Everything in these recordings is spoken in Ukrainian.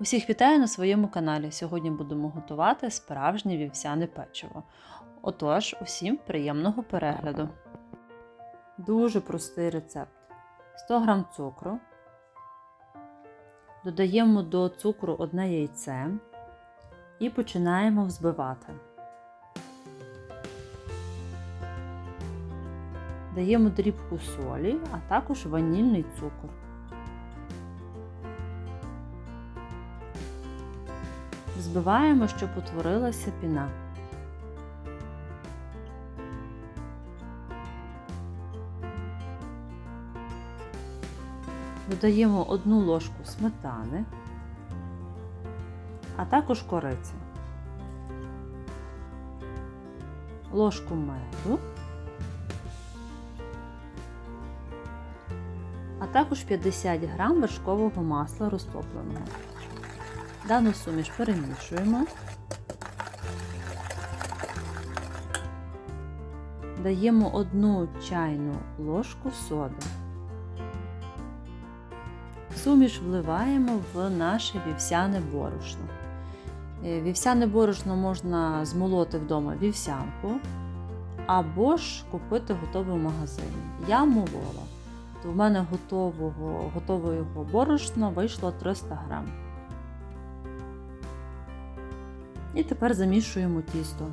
Усіх вітаю на своєму каналі. Сьогодні будемо готувати справжнє вівсяне печиво. Отож, усім приємного перегляду. Дуже простий рецепт: 100 г цукру. Додаємо до цукру одне яйце і починаємо взбивати. Даємо дрібку солі, а також ванільний цукор. Збиваємо, щоб утворилася піна. Додаємо одну ложку сметани, а також кориці, ложку меду, а також 50 г вершкового масла розтопленого. Дану суміш перемішуємо, даємо одну чайну ложку соди. Суміш вливаємо в наше вівсяне борошно. Е, Вівсяне борошно можна змолоти вдома вівсянку або ж купити готове в магазині. Я молола, то в мене готового, готового борошна вийшло 300 грам. І тепер замішуємо тісто.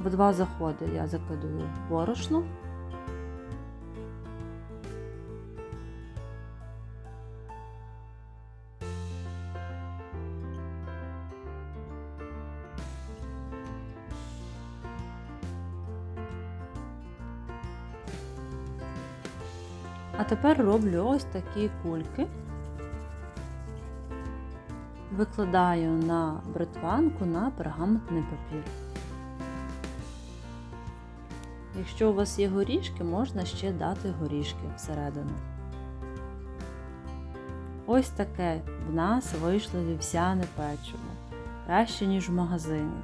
В два заходи я закидую борошно. А тепер роблю ось такі кульки. Викладаю на бритванку на пергаментний папір. Якщо у вас є горішки, можна ще дати горішки всередину. Ось таке в нас вийшло вівсяне печиво. Краще, ніж в магазині.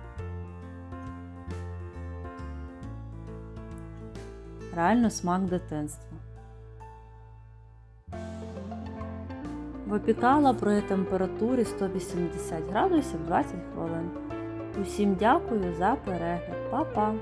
Реально смак дитинства. Випікала при температурі 180 градусів 20 хвилин. Усім дякую за перегляд. Па-па!